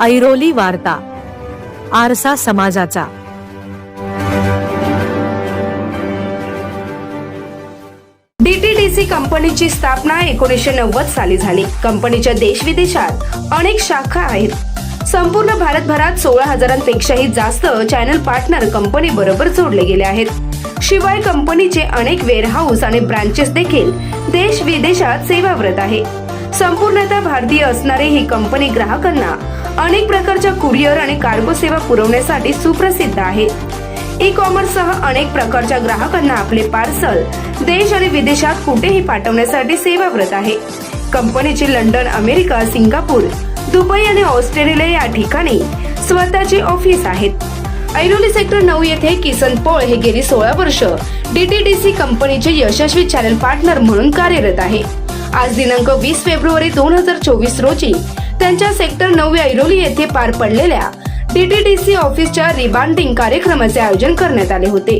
ऐरोली वार्ता आरसा समाजाचा. डीटीडीसी कंपनीची स्थापना एकोणीसशे नव्वद साली झाली. कंपनीच्या देश विदेशात अनेक शाखा आहेत. संपूर्ण भारतभरात सोळा हजारांपेक्षाही जास्त चॅनल पार्टनर कंपनी बरोबर जोडले गेले आहेत. शिवाय कंपनीचे अनेक वेअरहाऊस आणि ब्रांचेस देखील देश विदेशात सेवाव्रत आहे. संपूर्णतः भारतीय असणारी ही कंपनी ग्राहकांना अनेक प्रकारच्या कुरिअर आणि कार्गो सेवा पुरवण्यासाठी सुप्रसिद्ध आहे. ई कॉमर्ससह अनेक प्रकारच्या ग्राहकांना आपले पार्सल देश आणि विदेशात कुठेही पाठवण्यासाठी सेवाव्रत आहे. कंपनीची लंडन अमेरिका सिंगापूर दुबई आणि ऑस्ट्रेलिया या ठिकाणी स्वतःची ऑफिस आहेत. ऐरोली सेक्टर नऊ येथे किसन पोळ हे गेली सोळा वर्ष डीटीडीसी कंपनीचे यशस्वी चॅनल पार्टनर म्हणून कार्यरत आहे. आज दिनांक वीस फेब्रुवारी दोन हजार चोवीस रोजी त्यांच्या सेक्टर नऊ ऐरोली येथे पार पडलेल्या डीटीडीसी ऑफिसच्या रिबांडिंग कार्यक्रमाचे आयोजन करण्यात आले होते.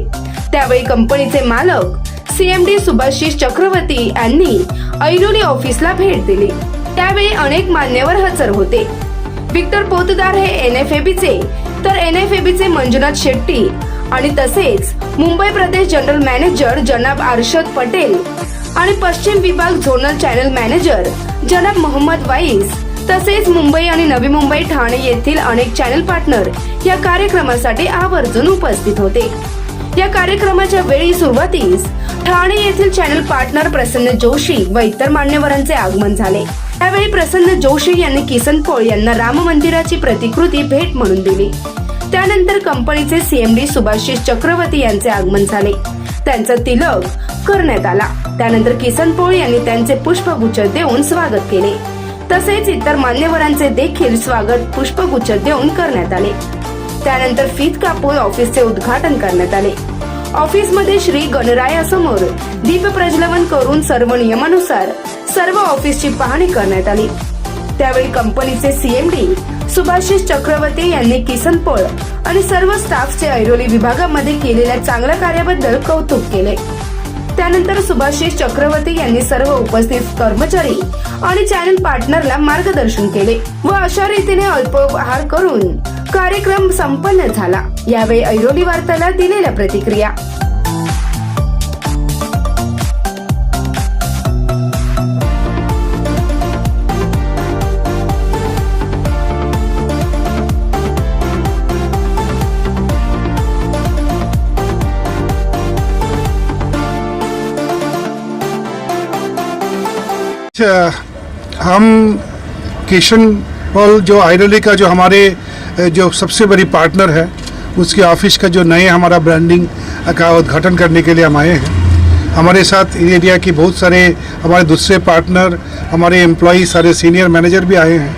त्यावेळी कंपनीचे मालक सीएमडी सुभाषिष चक्रवर्ती यांनी ऐरोली ऑफिसला भेट दिली. त्यावेळी अनेक मान्यवर हजर होते. विक्टर पोतदार हे एन एफ एबीचे तर एन एफ एबीचे मंजुनाथ शेट्टी आणि तसेच मुंबई प्रदेश जनरल मॅनेजर जनाब अर्षद पटेल आणि पश्चिम विभाग झोनल चॅनल मॅनेजर जनाब मोहम्मद वाईस तसेच मुंबई आणि नवी मुंबई ठाणे येथील अनेक चॅनल पार्टनर या कार्यक्रमासाठी आवर्जून उपस्थित होते. या कार्यक्रमाच्या वेळी सुरुवातीस ठाणे येथील चॅनल पार्टनर प्रसन्न जोशी व इतर मान्यवरांचे आगमन झाले. त्यावेळी प्रसन्न जोशी यांनी किसन पोळ यांना राम मंदिराची प्रतिकृती भेट म्हणून दिली. त्यानंतर कंपनीचे सीएमडी सुभाषिष चक्रवर्ती यांचे आगमन झाले. त्यांचा तिलक करण्यात आला. त्यानंतर किसन पोळ यांनी त्यांचे पुष्पगुच्छ देऊन स्वागत केले. तसेच इतर मान्यवरांचे देखील स्वागत पुष्पगुच्छ देऊन करण्यात आले. त्यानंतर फीत कापून ऑफिसचे उद्घाटन करण्यात आले. ऑफिसमध्ये श्री गणरायासमोर दीप प्रज्वलन करून सर्व नियमानुसार सर्व ऑफिसची पाहणी करण्यात आली. त्यावेळी कंपनीचे सीएमडी सुभाषिष चक्रवर्ती यांनी किसन पोळ आणि सर्व स्टाफचे ऐरोली विभागामध्ये केलेल्या चांगल्या कार्याबद्दल कौतुक केले. त्यानंतर सुभाषिष चक्रवर्ती यांनी सर्व उपस्थित कर्मचारी आणि चॅनल पार्टनरला मार्गदर्शन केले व अशा रीतीने अल्पोपहार करून कार्यक्रम संपन्न झाला. यावेळी ऐरोली वार्ताला दिलेल्या प्रतिक्रिया. हम किशन पॉल, जो आयरली का जो हमारे जो सबसे बड़ी पार्टनर है, उसके ऑफ़िस का जो नए हमारा ब्रांडिंग का उद्घाटन करने के लिए हम आए हैं। हमारे साथ एरिया की बहुत सारे हमारे दूसरे पार्टनर, हमारे एम्प्लॉई, सारे सीनियर मैनेजर भी आए हैं।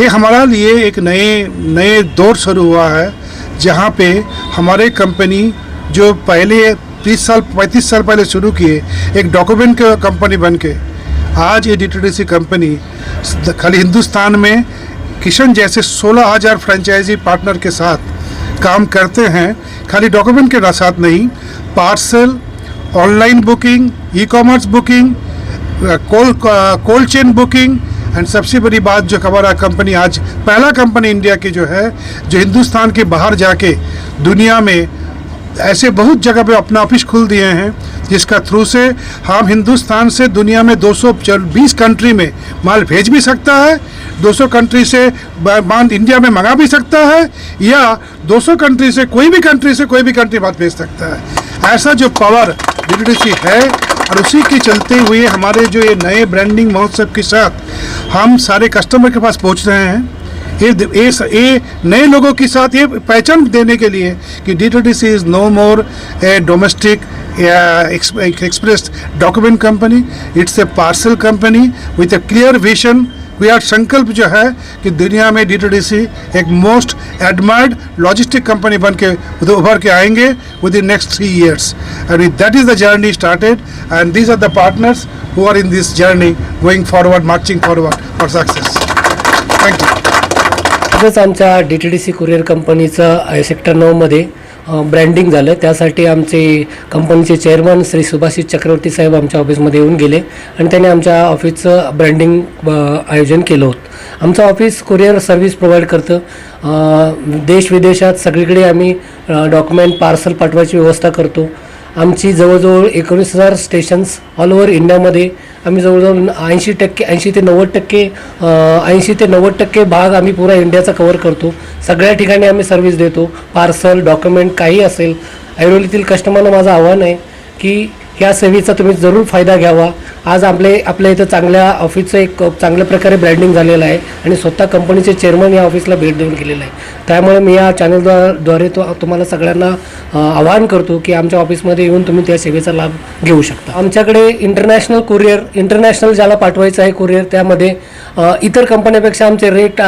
ये हमारा लिए एक नए नए दौर शुरू हुआ है, जहाँ पे हमारे कंपनी जो पहले 30 साल 35 साल पहले शुरू किए, एक डॉक्यूमेंट कंपनी बन के आज ये डी कंपनी खाली हिंदुस्तान में किशन जैसे 16,000 फ्रेंचाइजी पार्टनर के साथ काम करते हैं। खाली डॉक्यूमेंट के साथ नहीं parcel online booking e commerce booking cold cold chain booking and सबसे बड़ी बात जो हमारा कंपनी आज पहला कंपनी इंडिया की जो है जो हिंदुस्तान के बाहर जाके दुनिया में ऐसे बहुत जगह पे अपना ऑफ़िस खुल दिए हैं, जिसका थ्रू से हम हिंदुस्तान से दुनिया में 220 कंट्री में माल भेज भी सकता है 200 कंट्री से माल इंडिया में मंगा भी सकता है, या 200 कंट्री से कोई भी कंट्री से कोई भी कंट्री बात भेज सकता है। ऐसा जो पावर डीडीसी है, और उसी के चलते हुए हमारे जो ये नए ब्रांडिंग महोत्सव के साथ हम सारे कस्टमर के पास पहुँच रहे हैं। ये ये नए लोगों के साथ ये पहचान देने के लिए कि D T D C is no more a domestic express document company it's a parcel company with a clear vision we are संकल्प जो है कि दुनिया में डी एक मोस्ट एडमायर्ड लॉजिस्टिक कंपनी बन के उभर के आएँगे within next three years and that is the journey started and these are the partners who are in this journey going forward marching forward for success thank you तसंच आमच्या D T D C courier कंपनीचं sector नऊमध्ये branding झालं. त्यासाठी आमचे कंपनीचे chairman Shri Subhashit Chakraborty साहेब आमच्या ऑफिसमध्ये येऊन गेले आणि त्यांनी आमच्या ऑफिसचं ब्रँडिंग आयोजन केलं होतं. आमचं ऑफिस कुरिअर सर्व्हिस प्रोव्हाइड करतं. देश विदेशात सगळीकडे आम्ही डॉक्युमेंट पार्सल पाठवायची व्यवस्था करतो. आमची जवळजवळ एकोणीस हजार स्टेशन्स ऑल ओव्हर इंडियामध्ये आम्ही जवळजवळ ऐंशी टक्के ऐंशी ते नव्वद टक्के ऐंशी ते नव्वद टक्के भाग आम्ही पुरा इंडियाचा कवर करतो. सगळ्या ठिकाणी आम्ही सर्व्हिस देतो. पार्सल डॉक्युमेंट काही असेल. ऐरोलीतील कस्टमरला माझं आव्हान आहे की या सेवेचा तुम्ही जरूर फायदा घ्यावा. आज आपले आपल्या इथं चांगल्या ऑफिसचं एक चांगल्या प्रकारे ब्रँडिंग झालेलं आहे. आणि स्वतः कंपनीचे चेअरमन या ऑफिसला भेट देऊन गेलेलं आहे. त्यामुळे मी या चॅनलद्वारे तो तुम्हाला सगळ्यांना आवाहन करतो की आमच्या ऑफिसमध्ये येऊन तुम्ही त्या सेवेचा लाभ घेऊ शकता. आमच्याकडे इंटरनॅशनल कुरिअर इंटरनॅशनल ज्याला पाठवायचं आहे कुरिअर त्यामध्ये इतर कंपन्यापेक्षा आमचे रेट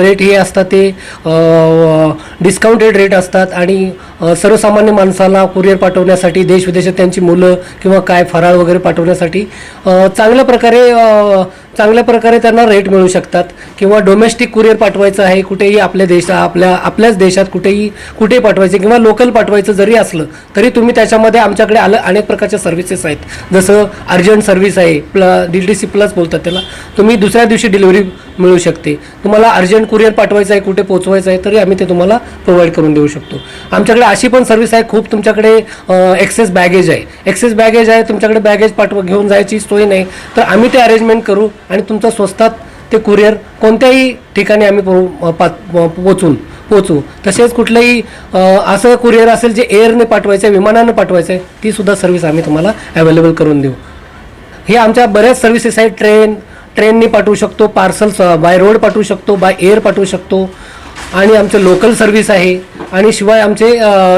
रेट हे असतात ते डिस्काउंटेड रेट असतात आणि सर्वसामान्य माणसाला कुरिअर पाठवण्यासाठी देश विदेशात त्यांची मुलं किंवा काय फराळ वगैरे पाठवण्यासाठी चांगल्या प्रकारे चांगल्या प्रकारे त्यांना रेट मिळू शकतात. किंवा डोमेस्टिक कुरिअर पाठवायचं आहे कुठेही आपल्या देशा आपल्या आपल्याच देशात कुठेही कुठेही पाठवायचं किंवा लोकल पाठवायचं जरी असलं तरी तुम्ही त्याच्यामध्ये आमच्याकडे आलं अनेक प्रकारच्या सर्व्हिसेस आहेत. जसं अर्जंट सर्व्हिस आहे प्ल डी टी सी प्लस बोलतात त्याला. तुम्ही दुसऱ्या दिवशी डिलिव्हरी मिळू शकते. तुम्हाला अर्जंट कुरिअर पाठवायचं आहे कुठे पोचवायचं आहे तरी आम्ही ते तुम्हाला प्रोव्हाइड करून देऊ शकतो. आमच्याकडे अशी पण सर्व्हिस आहे खूप तुमच्याकडे एक्सेस बॅगेज आहे. एक्सेस बॅगेज आहे तुमच्याकडे बॅगेज पाठव घेऊन जायची सोय नाही. तर आम्ही ते अरेंजमेंट करू आणि तुमचं स्वस्तात ते कुरिअर कोणत्याही ठिकाणी आम्ही पो- पा- पोचून पोचू. तसेच कुठलंही असं कुरिअर असेल जे एअरने पाठवायचं आहे विमानानं पाठवायचं आहे ती सुद्धा सर्व्हिस आम्ही तुम्हाला अवेलेबल करून देऊ. हे आमच्या बऱ्याच सर्व्हिसेस आहेत. ट्रेन ट्रेननी पाठवू शकतो पार्सल बाय रोड पाठवू शकतो बाय एअर पाठवू शकतो. आणि आमचं लोकल सर्व्हिस आहे. आणि शिवाय आमचे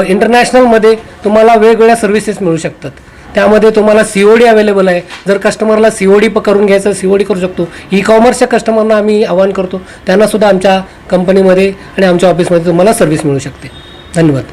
इंटरनॅशनलमध्ये तुम्हाला वेगवेगळ्या सर्व्हिसेस मिळू शकतात. त्यामध्ये तुम्हाला सी ओ डी अवेलेबल आहे. जर कस्टमरला सी ओ डी करून घ्यायचं सी ओ डी करू शकतो. ई कॉमर्सच्या कस्टमरना आम्ही आवाहन करतो. त्यांनासुद्धा आमच्या कंपनीमध्ये आणि आमच्या ऑफिसमध्ये तुम्हाला सर्व्हिस मिळू शकते. धन्यवाद.